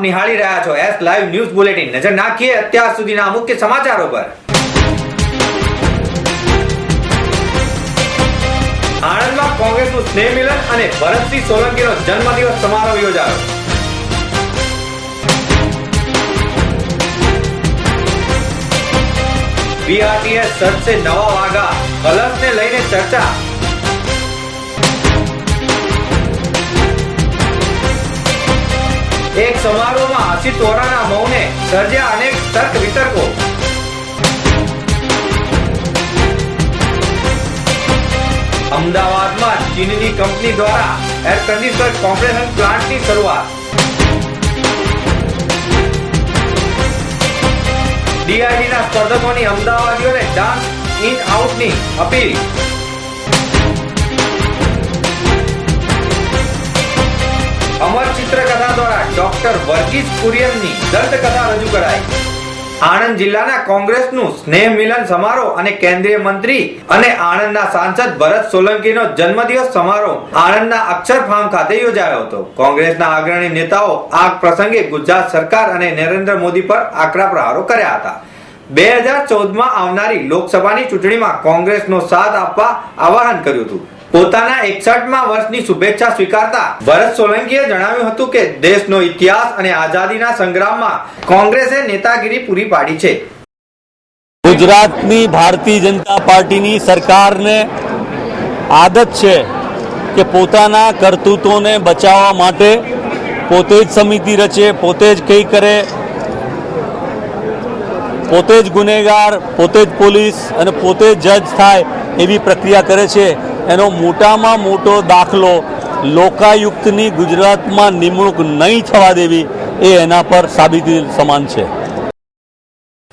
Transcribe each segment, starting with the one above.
નિહાળી રહ્યા છો એસ લાઈવ ન્યૂઝ બુલેટિન નજર નાખીએ અત્યાર સુધીના મુખ્ય સમાચારો પર. આણંદમાં કોંગ્રેસનું સ્નેહ મિલન અને ભરતસિંહ સોલંકીનો જન્મદિવસ સમારોહ યોજાયો. બીઆરટીએસ સર્ચે નવા વાગા. કલર્સને લઈને ચર્ચા. સમારોહમાં હાસી વોરાના મૌને સર્જ્યા અનેક તર્ક વિતર્કો. અમદાવાદમાં ચીનની કંપની દ્વારા એર કન્ડિશનર કોમ્પ્રેસર પ્લાન્ટની શરૂઆત. ડીઆઈડીના સ્પર્ધકોની અમદાવાદીઓને ડાન્સ ઇન આઉટની અપીલ. અમર ચિત્રકથા દ્વારા ડોક્ટર વર્ગીસ કુરિયનની દંતકથા રજૂ કરાઈ. આણંદ જિલ્લાના કોંગ્રેસનું સ્નેહ મિલન સમારોહ અને કેન્દ્રીય મંત્રી અને આણંદના સાંસદ ભરત સોલંકીનો જન્મદિવસ સમારોહ આણંદના અક્ષર ફાર્મ ખાતે યોજાયો હતો. કોંગ્રેસના અગ્રણી નેતાઓ આ પ્રસંગે ગુજરાત સરકાર અને નરેન્દ્ર મોદી પર આકરા પ્રહારો કર્યા હતા. બે હજાર ચૌદમાં આવનારી લોકસભાની ચૂંટણીમાં કોંગ્રેસનો સાથ આપવા આવાહન કર્યું હતું. પોતાના એકસઠમાં વર્ષની શુભેચ્છા સ્વીકારતા ભરત સોલંકીએ જણાવ્યું હતું કે દેશનો ઇતિહાસ અને આઝાદીના સંગ્રામમાં કોંગ્રેસે નેતાગીરી પૂરી પાડી છે. ગુજરાતની ભારતીય જનતા પાર્ટીની સરકારને આદત છે કે પોતાના કરતૂતોને બચાવવા માટે પોતે જ સમિતિ રચે, પોતે જ કંઈ કરે, પોતે જ ગુનેગાર, પોતે જ પોલીસ અને પોતે જ જજ થાય એવી પ્રક્રિયા કરે છે. એનો મોટામાં મોટો દાખલો લોકાયુક્તની ગુજરાતમાં નિમણૂક નહીં થવા દેવી એ એના પર સાબિતી સમાન છે.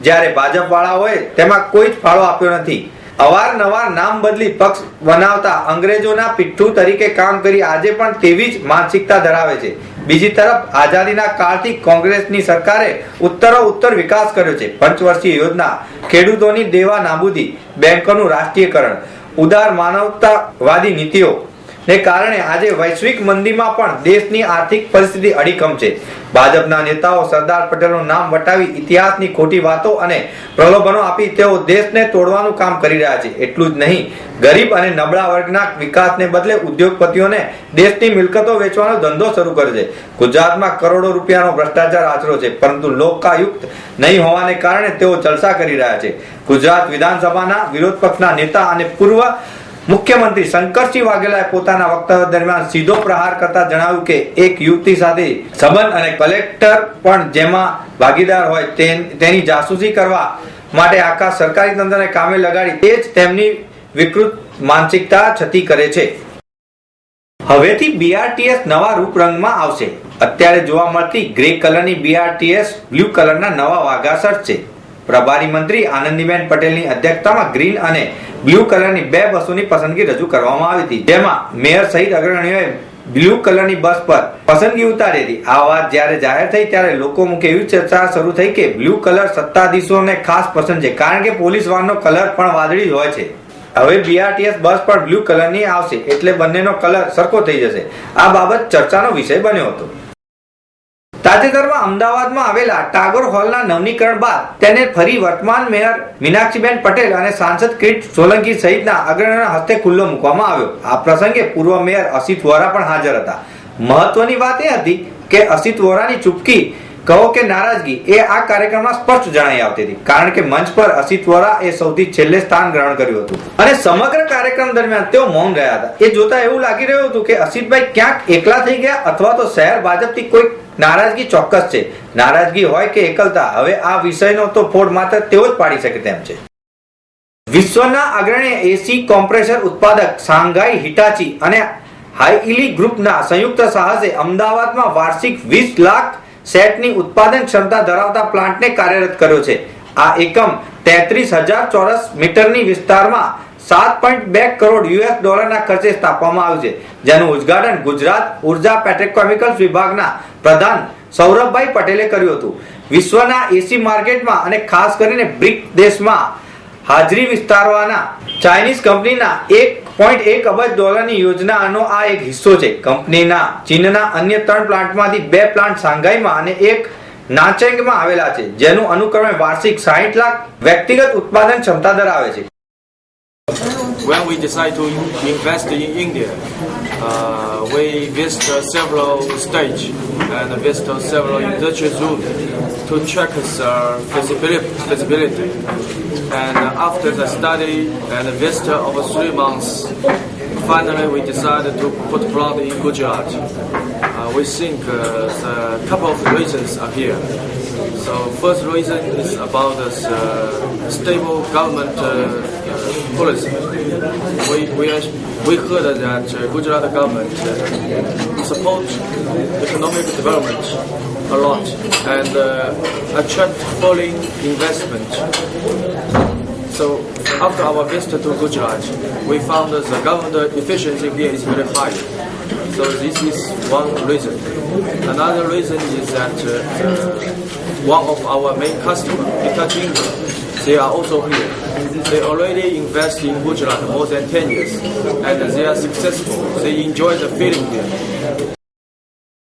જ્યારે ભાજપ વાળાઓએ તેમાં કોઈ જ ફાળો આપ્યો નથી. અવારનવાર નામ બદલી પક્ષ બનાવતા અંગ્રેજોના પિઠ્ઠુ તરીકે કામ કરી આજે પણ તેવી જ માનસિકતા ધરાવે છે. બીજી તરફ આઝાદીના કાળથી કોંગ્રેસની સરકારે ઉત્તરો ઉત્તર વિકાસ કર્યો છે. પંચવર્ષીય યોજના, ખેડૂતોની દેવા નાબૂદી, બેંકોનું રાષ્ટ્રીયકરણ ઉદાર માનવતાવાદી નીતિઓ ને કારણે આજે વૈશ્વિક મંદીમાં પણ દેશની આર્થિક પરિસ્થિતિ અડીકમ છે. ભાજપના નેતાઓ સરદાર પટેલનું નામ વટાવી ઇતિહાસની ખોટી વાતો અને પ્રલોભનો આપી તેઓ દેશને તોડવાનું કામ કરી રહ્યા છે. એટલું જ નહીં, ગરીબ અને નબળા વર્ગના વિકાસને બદલે ઉદ્યોગપતિઓને દેશની મિલકતો વેચવાનો ધંધો શરૂ કર્યો છે ગુજરાતમાં કરોડો રૂપિયાનો ભ્રષ્ટાચાર આચરો છે, પરંતુ લોકાયુક્ત નહીં હોવાને કારણે તેઓ જલસા કરી રહ્યા છે. ગુજરાત વિધાનસભાના વિરોધ પક્ષના નેતા અને પૂર્વ મુખ્યમંત્રી શંકરસિંહ વાઘેલાએ પોતાના વક્તવ્ય દરમિયાન સીધો પ્રહાર કરતા જણાવ્યું કે એક યુવતી સાથે સંબંધ અને કલેક્ટર પણ જેમાં ભાગીદાર હોય તેની જાસૂસી કરવા માટે આખા સરકારી તંત્રને કામે લગાડી તે જ તેમની વિકૃત માનસિકતા છતી કરે છે. હવેથી બીઆરટીએસ નવા રૂપરંગમાં આવશે. અત્યારે જોવા મળતી ગ્રે કલરની બીઆરટીએસ બ્લુ કલરના નવા વાઘાસર છે. પ્રભારી મંત્રી આનંદીબેન પટેલની અધ્યક્ષતામાં ગ્રીન અને બ્લુ કલરની બે બસોની પસંદગી રજૂ કરવામાં આવી હતી, જેમાં મેયર સહિત અગ્રણીઓએ બ્લુ કલરની બસ પર પસંદગી ઉતારી હતી આ વાત જ્યારે જાહેર થઈ, ત્યારે લોકો મુખે એવી ચર્ચા શરૂ થઈ કે બ્લુ કલર સત્તાધીશોને ખાસ પસંદ છે, કારણ કે પોલીસ વાહનનો કલર પણ વાદળી હોય છે. હવે બીઆરટીએસ બસ પણ બ્લુ કલરની આવશે, એટલે બંનેનો કલર સરખો થઈ જશે. આ બાબત ચર્ચાનો વિષય બન્યો હતો. તાજેતરમાં અમદાવાદમાં આવેલા ટાગોર હોલના નવનીકરણ બાદ તેને ફરી વર્તમાન મેયર મીનાક્ષીબેન પટેલ અને સાંસદ કિરીટ સોલંકી સહિતના અગ્રણીના હસ્તે ખુલ્લો મૂકવામાં આવ્યો. આ પ્રસંગે પૂર્વ મેયર અસિત વોરા પણ હાજર હતા. મહત્વની વાત એ હતી કે અસિત વોરાની ચૂપકી કહો કે નારાજગી એ આ કાર્યક્રમમાં સ્પષ્ટ જણાઈ આવતી હતી, કારણ કે મંચ પર અસિત વોરા એ સૌથી છેલ્લે સ્થાન ગ્રહણ કર્યું હતું. અને સમગ્ર કાર્યક્રમ દરમિયાન તેઓ મૌન રહ્યા હતા. એ જોતા એવું લાગી રહ્યું હતું કે અસિતભાઈ ક્યાંક એકલા થઈ ગયા અથવા તો શહેર ભાજપથી કોઈ નારાજગી ચોક્કસ છે. નારાજગી હોય કે એકલતા, હવે આ વિષયનો તો ફોડ માત્ર તેઓ જ પાડી શકે તેમ છે. વિશ્વના અગ્રણી એસી કોમ્પ્રેસર ઉત્પાદક શાંઘાઈ હિટાચી અને હાઈઇલી ગ્રુપના સંયુક્ત સાહસે અમદાવાદમાં વાર્ષિક 20 લાખ સેટની ઉત્પાદન ક્ષમતા ધરાવતા પ્લાન્ટને કાર્યરત કર્યો છે. આ એકમ તેત્રીસ હજાર ચોરસ મીટરની વિસ્તારમાં સાત પોઈન્ટ બે કરોડ યુએસ ડોલરના ખર્ચે સ્થાપવામાં આવ્યું છે, જેનું ઉદ્ઘાટન ગુજરાત ઊર્જા પેટ્રોકેમિકલ્સ વિભાગના પ્રધાન સૌરભભાઈ પટેલે કર્યું હતું. વિશ્વના એસી માર્કેટમાં અને ખાસ કરીને બ્રિક દેશમાં હાજરી વિસ્તારવાના ચાઇનીઝ કંપનીના એક પોઈન્ટ એક અબજ ડોલરની યોજનાનો આ એક હિસ્સો છે. કંપનીના ચીનના અન્ય ત્રણ પ્લાન્ટમાંથી બે પ્લાન્ટ શાંઘાઈમાં અને એક નાચેંગમાં આવેલા છે, જેનું અનુક્રમે વાર્ષિક 60 લાખ વ્યક્તિગત ઉત્પાદન ક્ષમતા ધરાવે છે. When we decide to invest in India, uh, we visit uh, several states and visit several industrial zones to check uh, feasibility. And after the study and visit over three months, finally we decided to put plant in Gujarat. Uh, we think uh, the couple of reasons are here. So first reason is about the uh, stable government uh, policy. We we we heard that Gujarat government uh, support economic development a lot and uh, attract foreign investment. So after our visit to Gujarat, we found that the government efficiency here is very high. So this is one reason. Another reason is that uh, one of our main customers, Hitachi, they are also here. They already invest in Gujarat more than 10 years, and they are successful. They enjoy the feeling there.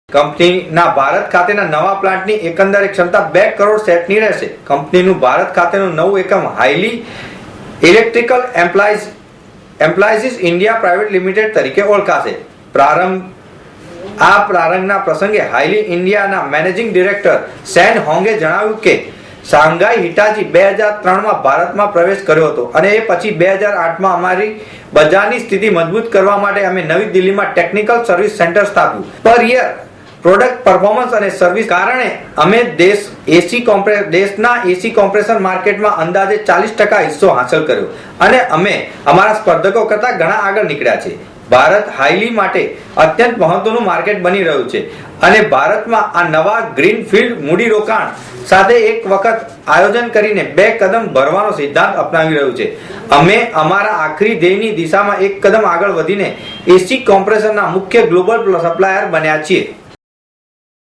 કંપનીના ભારત ખાતેના નવા પ્લાન્ટની એકંદરે ક્ષમતા બે કરોડ સેટની રહેશે કંપનીનું ભારત ખાતેનું નવું એકમ highly electrical employees employees India private limited તરીકે ઓળખાશે પ્રારંભ આ પ્રારંભના પ્રસંગે હાઈલી ઇન્ડિયાના મેનેજિંગ ડિરેક્ટર સેન હોંગે જણાવ્યું કે શાંઘાઈ હિટાચી બે હજાર ત્રણમાં ભારતમાં પ્રવેશ કર્યો હતો અને એ પછી બે હજાર આઠમાં અમારી બજારની સ્થિતિ મજબૂત કરવા માટે અમે નવી દિલ્હીમાં ટેકનિકલ સર્વિસ સેન્ટર સ્થાપ્યું. પર યર પ્રોડક્ટ પરફોર્મન્સ અને સર્વિસ કારણે અમે દેશ એસી કોમ્પ્રે, દેશના એસી કોમ્પ્રેસર માર્કેટમાં અંદાજે ચાલીસ ટકા હિસ્સો હાંસલ કર્યો. અને અમે અમારા સ્પર્ધકો કરતાં ઘણા આગળ નીકળ્યા છે ભારત હાઈલી માટે અત્યંત મહત્વનું માર્કેટ બની રહ્યું છે. અને ભારતમાં આ નવા ગ્રીનફિલ્ડ મૂડીરોકાણ સાથે એક વખત આયોજન કરીને બે કદમ ભરવાનો સિદ્ધાંત અપનાવી રહ્યું છે. અમે અમારા આખરી ધ્યેયની દિશામાં એક કદમ આગળ વધીને એસી કોમ્પ્રેસરના મુખ્ય ગ્લોબલ સપ્લાયર બન્યા છીએ.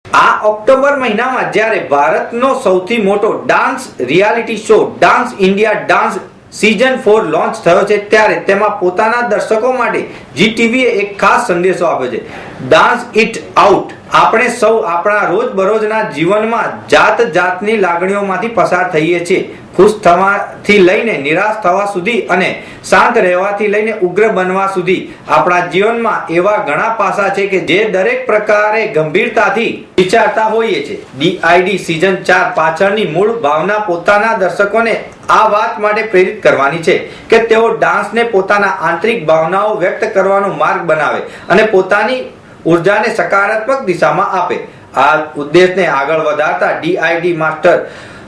આ ઓક્ટોબર મહિનામાં જ્યારે ભારતનો સૌથી મોટો dance reality show, dance India dance season four launch થયો છે, ત્યારે તેમાં પોતાના દર્શકો માટે જીટીવીએ એક ખાસ સંદેશો આપ્યો છે. ડાન્સ ઇટ આઉટ આપણે સૌ આપણા રોજબરોજના જીવનમાં જાત જાતની લાગણીઓમાંથી પસાર થઈએ છીએ. ખુશ થવાથી લઈને નિરાશ થવા સુધી અને શાંત રહેવાથી લઈને ઉગ્ર બનવા સુધી આપણા જીવનમાં એવા ઘણા પાસા છે કે જે દરેક પ્રકારે ગંભીરતાથી વિચારતા હોઈએ છે ડીઆઈડી સીઝન ચાર પાછળની મૂળ ભાવના પોતાના દર્શકોને આ વાત માટે પ્રેરિત કરવાની છે. કે તેઓ ડાન્સને પોતાના આંતરિક ભાવનાઓ વ્યક્ત કરવાનો માર્ગ બનાવે અને પોતાની ઉર્જાને સકારાત્મક દિશામાં આપે. આ ઉદ્દેશને આગળ વધારતા ડીઆઈડી માસ્ટર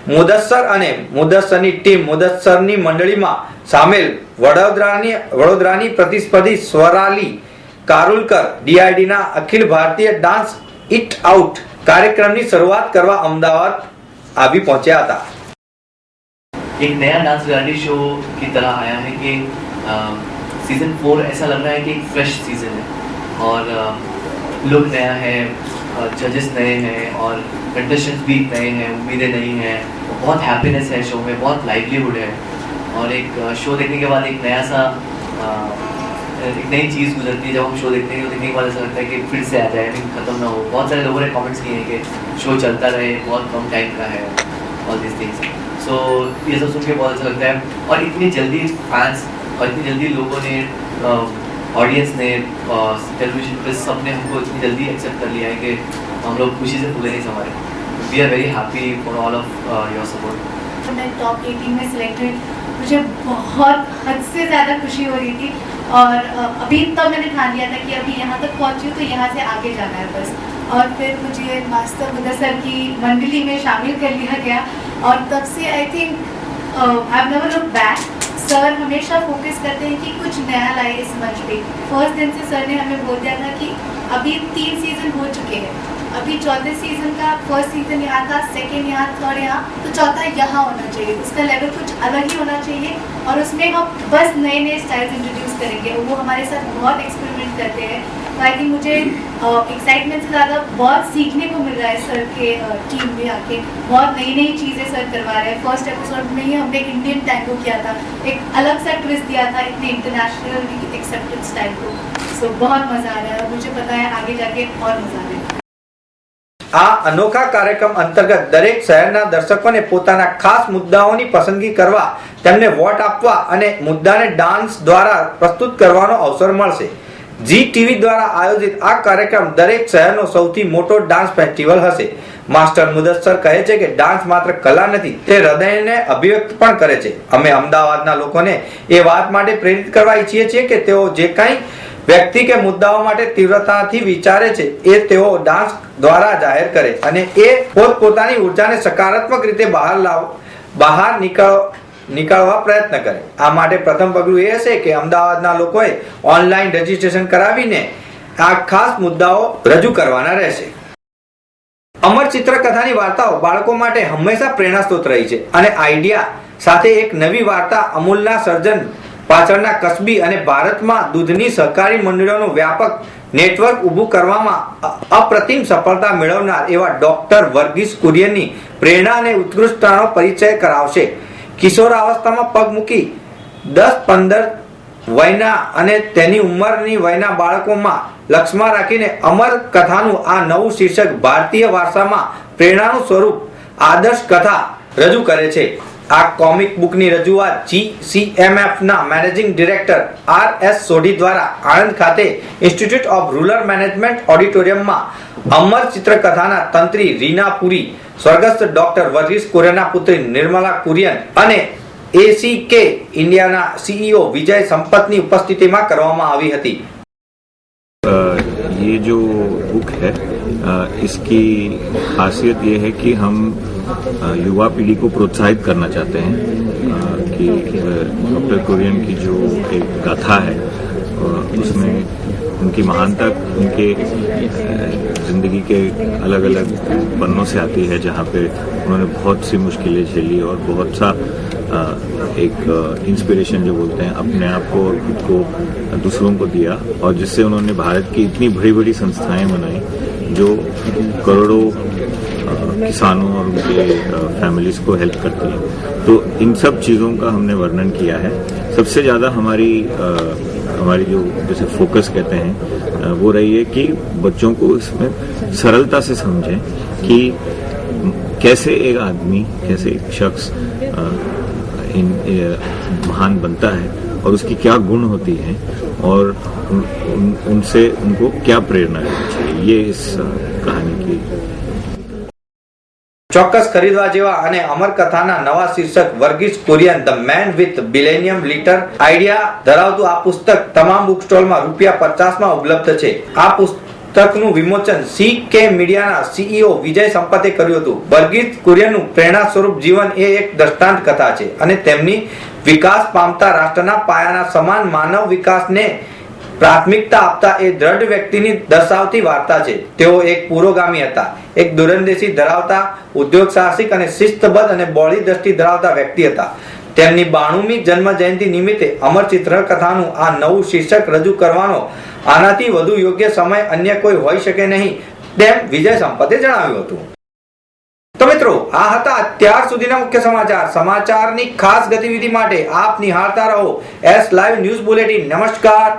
મુદસ્સર અને મુદસ્સરની ટીમ મુદસ્સરની મંડળીમાં સામેલ વડોદરાની વડોદરાની પ્રતિસ્પર્ધી સ્વરાલી કારુલકર, ડીઆઈડીના Akhil Bharatiya dance it out કાર્યક્રમની શરૂઆત કરવા અમદાવાદ આવી પહોંચ્યા હતા. एक नया डांस रियलिटी शो की तरह आया है कि सीज़न फोर ऐसा लग रहा है कि एक फ्रेश सीज़न है। और लुक नया है जजेस नए हैं, और कंटेस्टेंट्स भी नए हैं, उम्मीदें नई हैं। बहुत हैप्पीनेस है शो में, बहुत लाइवलीहुड है। और एक शो देखने के बाद एक नया सा एक नई चीज़ गुजरती है। जब हम शो देखते हैं तो देखने के बाद ऐसा लगता है कि फिर से आ जाए, लेकिन ख़त्म ना हो। बहुत सारे लोगों ने कमेंट्स किए हैं कि शो चलता रहे, बहुत कम टाइम का है ऑल दिस थिंग्स सो ये सब सुन के बहुत अच्छा लगता है। और इतनी जल्दी फैंस और इतनी जल्दी लोगों ने ऑडियंस ने टेलीविज़न पे सबने हमको इतनी जल्दी एक्सेप्ट कर लिया है कि हम लोग खुशी से फूले नहीं समारे we are very happy for all of your support top 18 में सिलेक्ट हुई मुझे बहुत हद से ज़्यादा खुशी हो रही थी। और अभी तब मैंने ठान लिया था कि अभी यहाँ तक पहुँची हूँ तो यहाँ से आगे जाना है बस। और फिर मुझे मास्टर बुद्धा सर की मंडली में शामिल कर लिया गया। और तब से I think I never look back sir हमेशा फोकस करते हैं कि कुछ नया लाए इस मंच पे। फ़र्स्ट दिन से सर ने हमें बोल दिया था कि अभी तीन सीज़न हो चुके हैं। अभी चौथे सीज़न का फ़र्स्ट सीज़न यहाँ था सेकेंड यहाँ थर्ड यहाँ तो चौथा यहाँ होना चाहिए। उसका लेवल कुछ अलग ही होना चाहिए और उसमें हम बस नए नए स्टाइल्स इंट्रोड्यूस करेंगे। वो हमारे साथ बहुत एक्सपेरिमेंट करते हैं। तो आई थिंक मुझे एक्साइटमेंट से ज़्यादा बहुत सीखने को मिल रहा है सर के टीम में आके बहुत नई नई चीज़ें सर करवा रहे हैं फर्स्ट एपिसोड में ही हमने एक इंडियन टैंगो किया था एक अलग सा ट्विस्ट दिया था इतने इंटरनेशनल एक्सेप्टेंस टाइप को सो बहुत मज़ा आ रहा है और मुझे पता है आगे जाके और मज़ा आ रहा है આ અનોખા કાર્યક્રમ અંતર્ગત દરેક શહેરના દર્શકોને પોતાના ખાસ મુદ્દાઓની પસંદગી કરવા તેમને વોટ આપવા અને મુદ્દાને ડાન્સ દ્વારા પ્રસ્તુત કરવાનો અવસર મળશે જી ટીવી દ્વારા આયોજિત આ કાર્યક્રમ દરેક શહેરનો સૌથી મોટો ડાન્સ ફેસ્ટિવલ હશે. માસ્ટર મુદસ્સર કહે છે કે ડાન્સ માત્ર કલા નથી, તે હૃદયને અભિવ્યક્ત પણ કરે છે. અમે અમદાવાદના લોકોને એ વાત માટે પ્રેરિત કરવા ઈચ્છીએ છીએ કે તેઓ જે કંઈ વ્યક્તિ કે મુદ્દાઓ માટે તીવ્રતાથી વિચારે છે, એ તેઓ ડાન્સ દ્વારા જાહેર કરે અને એ પોતપોતાની ઉર્જાને સકારાત્મક રીતે બહાર લાવ, બહાર નીકળ નીકાળવા પ્રયત્ન કરે. આ માટે પ્રથમ પગલું એ હશે કે અમદાવાદના લોકોએ ઓનલાઈન રજીસ્ટ્રેશન કરાવીને આ ખાસ મુદ્દાઓ રજૂ કરવાના રહેશે. અમર ચિત્રકથાની વાર્તાઓ બાળકો માટે હંમેશા પ્રેરણાસ્ત્રોત રહી છે અને આઈડિયા સાથે એક નવી વાર્તા અમૂલના સર્જન પાછળના કસબી અને ભારતમાં દૂધની સહકારી મંડળોનું વ્યાપક નેટવર્ક ઊભું કરવામાં અપ્રતિમ સફળતા મેળવનાર એવા ડોક્ટર વર્ગીસ કુરિયનની પ્રેરણા અને ઉત્કૃષ્ટતાનો પરિચય કરાવશે. કિશોરાવસ્થામાં પગ મૂકી દસ પંદર વયના અને તેની ઉંમરની વયના બાળકોમાં લક્ષમાં રાખીને અમર કથાનું આ નવું શીર્ષક ભારતીય વારસામાં પ્રેરણાનું સ્વરૂપ આદર્શ કથા રજૂ કરે છે. આ કોમિક બુકની રજૂઆત જીસીએમએફ ના managing director R S Sodhi દ્વારા આણંદ ખાતે ઇન્સ્ટિટ્યૂટ ઓફ રૂરલ મેનેજમેન્ટ ઓડિટોરિયમમાં અમર ચિત્રકથાના તંત્રી રીના પુરી સ્વર્ગસ્થ ડોક્ટર વર્ગીસ કુરિયનના પુત્રી નિર્મલા કુરિયન અને એસીકે ઇન્ડિયાના સીઈઓ વિજય સંપતની ઉપસ્થિતિમાં કરવામાં આવી હતી अ, ये जो बुक है अ, इसकी खासियत ये है कि हम अ, युवा पीढ़ी को प्रोत्साहित करना चाहते हैं अ, कि डॉक्टर कुरियन की जो एक गाथा है उसमें उनकी महानता उनके ज़िंदगी के अलग अलग पन्नों से आती है, जहाँ पे उन्होंने बहुत सी मुश्किलें झेली और बहुत सा एक इंस्पिरेशन जो बोलते हैं, अपने आप को और खुद को दूसरों को दिया और जिससे उन्होंने भारत की इतनी बड़ी बड़ी संस्थाएँ बनाई, जो करोड़ों किसानों और उनके फैमिलीज़ को हेल्प करती है। तो इन सब चीज़ों का हमने वर्णन किया है। सबसे ज़्यादा हमारी हमारी जो जैसे फोकस कहते हैं वो रही है कि बच्चों को इसमें सरलता से समझें कि कैसे एक आदमी कैसे एक शख्स इन महान बनता है और उसकी क्या गुण होती हैं और उन, उन, उनसे उनको क्या प्रेरणा लेनी चाहिए। ये इस कहानी की ચોક્કસ ખરીદવા જેવા અને અમર કથાના નવા શીર્ષક Verghese Kurien, the man with billion litre idea ધરાવતું આ પુસ્તક તમામ બુક સ્ટોલમાં રૂપિયા પચાસમાં ઉપલબ્ધ છે. આ પુસ્તકનું વિમોચન સી કે મીડિયાના સીઈઓ વિજય સંપતે કર્યું હતું. વર્ગીસ કુરિયનનું પ્રેરણા સ્વરૂપ જીવન એ એક દ્રષ્ટાંત કથા છે અને તેમની વિકાસ પામતા રાષ્ટ્રના પાયાના સમાન માનવ વિકાસને પ્રાથમિકતા આપતા એ દ્રઢ વ્યક્તિની દર્શાવતી વાર્તા છે. તેઓ એક પુરોગામી હતા. એક દૂરંદેશી ધરાવતા, ઉદ્યોગ સાહસિક અને શિસ્તબદ્ધ અને બોળી દ્રષ્ટિ ધરાવતા વ્યક્તિ હતા. તેમની બાણુમી જન્મ જયંતિ નિમિત્તે અમર ચિત્રકથાનું આ નવું શીર્ષક રજૂ કરવાનો આનાથી વધુ યોગ્ય સમય અન્ય કોઈ હોઈ શકે નહીં, તેમ વિજય સંપતે જણાવ્યું હતું. તો મિત્રો, આ હતા અત્યાર સુધીના મુખ્ય સમાચાર. સમાચારની ખાસ ગતિવિધિ માટે આપ નિહાળતા રહો. એસ લાઈવ ન્યૂઝ બુલેટિન નમસ્કાર.